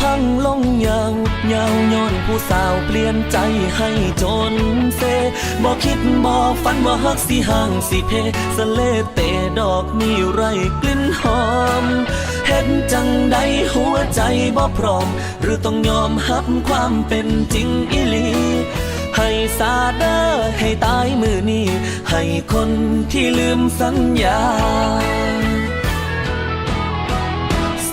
พังลงยาวยาวย้อนผู้สาวเปลี่ยนใจให้จนเซบอกคิดบอกฝันว่าฮักสิห่างสิเพสะเลเตดอกนี่ไรกลิ่นหอมเห็นจังใดหัวใจบ่พร้อม หรือต้องยอมหับความเป็นจริงอีหลีให้สาเดอให้ตายมือนี้ ให้คนที่ลืมสัญญา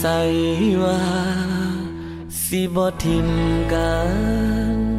ใส่ว่า สิบทิมกัน